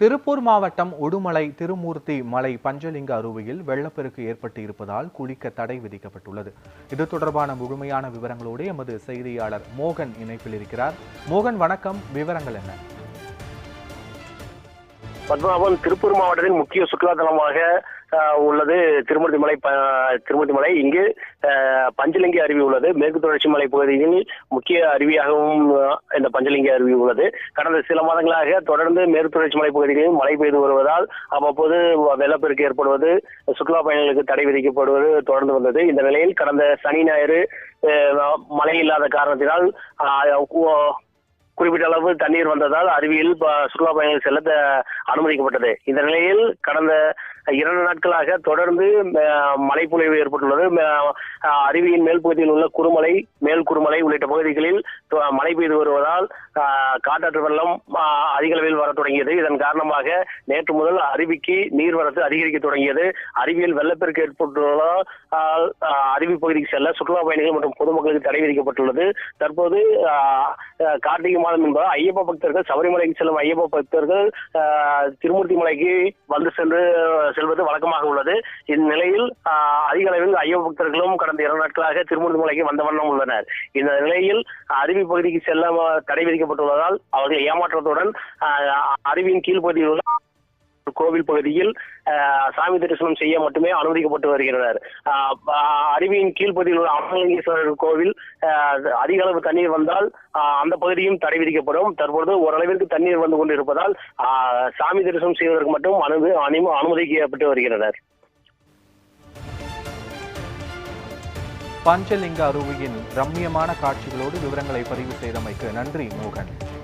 திருப்பூர் மாவட்டம் உடுமலை திருமூர்த்தி மலை பஞ்சலிங்க அருவியில் வெள்ளப்பெருக்கு ஏற்பட்டு இருப்பதால் குளிக்க தடை விதிக்கப்பட்டுள்ளது. இது தொடர்பான முழுமையான விவரங்களோடு எமது செய்தியாளர் மோகன் இணைப்பில் இருக்கிறார். மோகன் வணக்கம். விவரங்கள் என்ன? பத்மநாபன் திருப்பூர் மாவட்டத்தின் முக்கிய சுற்றுலா தலமாக உள்ளது திருமூர்த்தி மலை ப- திருமூர்த்தி மலை. இங்கு பஞ்சலிங்க அருவி உள்ளது. மேற்கு தொடர்ச்சி மலை பகுதியில் முக்கிய அருவியாகவும் இந்த பஞ்சலிங்க அருவி உள்ளது. கடந்த சில மாதங்களாக தொடர்ந்து மேற்கு தொடர்ச்சி மலை பகுதிகளில் மழை பெய்து வருவதால் அவ்வப்போது வெள்ளப்பெருக்கு ஏற்படுவது சுற்றுலா பயணிகளுக்கு தடை விதிக்கப்படுவது தொடர்ந்து வந்தது. இந்த நிலையில் கடந்த சனி ஞாயிறு அஹ், மழை இல்லாத காரணத்தினால் அஹ், குறிப்பிட்ட அளவு தண்ணீர் வந்ததால் அருவியில் ப- சுற்றுலா பயணிகள் செல்ல அனுமதிக்கப்பட்டது. இந்த நிலையில் கடந்த இரண்டு நாட்களாக தொடர்ந்து மழைப்பொழிவு ஏற்பட்டுள்ளது. அருவியின் மேல் பகுதியில் உள்ள குறுமலை மேல் குறுமலை உள்ளிட்ட பகுதிகளில் மழை பெய்து வருவதால் காட்டாற்று வெள்ளம் அதிக அளவில் வர தொடங்கியது. இதன் காரணமாக நேற்று முதல் அருவிக்கு நீர்வரத்து அதிகரிக்க தொடங்கியது. அருவியில் வெள்ளப்பெருக்கு ஏற்பட்டுள்ளதால் அருவி பகுதிக்கு செல்ல சுற்றுலா பயணிகள் மற்றும் பொதுமக்களுக்கு தடை விதிக்கப்பட்டுள்ளது. தற்போது கார்த்திகை மாதம் என்பதால் ஐயப்ப பக்தர்கள் சபரிமலைக்கு செல்லும் ஐயப்ப பக்தர்கள் திருமூர்த்தி மலைக்கு வந்து சென்று செல்வது வழக்கமாக உள்ளது. இந்நிலையில் அதிக அளவில் ஐயப்ப பக்தர்களும் கடந்த இரண்டு நாட்களாக திருமூர்த்தி மலைக்கு வந்த வண்ணம் உள்ளனர். இந்த நிலையில் அருவி பகுதிக்கு செல்ல தடை விதிக்கப்பட்டுள்ளதால் அவர்கள் ஏமாற்றத்துடன் அருவியின் கீழ்ப்பகுதியில் உள்ள கோவில் பகுதியில் சாமி தரிசனம் செய்ய மட்டுமே அனுமதிக்கப்பட்டு வருகின்றனர் அருவியின் கீழ்ப்பகுதியில் உள்ள அமலிங்கேஸ்வரர் கோவில் அதிக அளவு தண்ணீர் வந்தால் அந்த பகுதியும் தடை விதிக்கப்படும். தற்பொழுது ஓரளவிற்கு தண்ணீர் வந்து கொண்டிருப்பதால் இருப்பதால் சாமி தரிசனம் செய்வதற்கு மட்டும் அனுமதி அனும- அனுமதிக்கப்பட்டு வருகிறனர் பஞ்சலிங்க அருவியின் ரம்மியமான காட்சிகளோடு விவரங்களை பதிவு செய்தமைக்கு நன்றி மோகன்.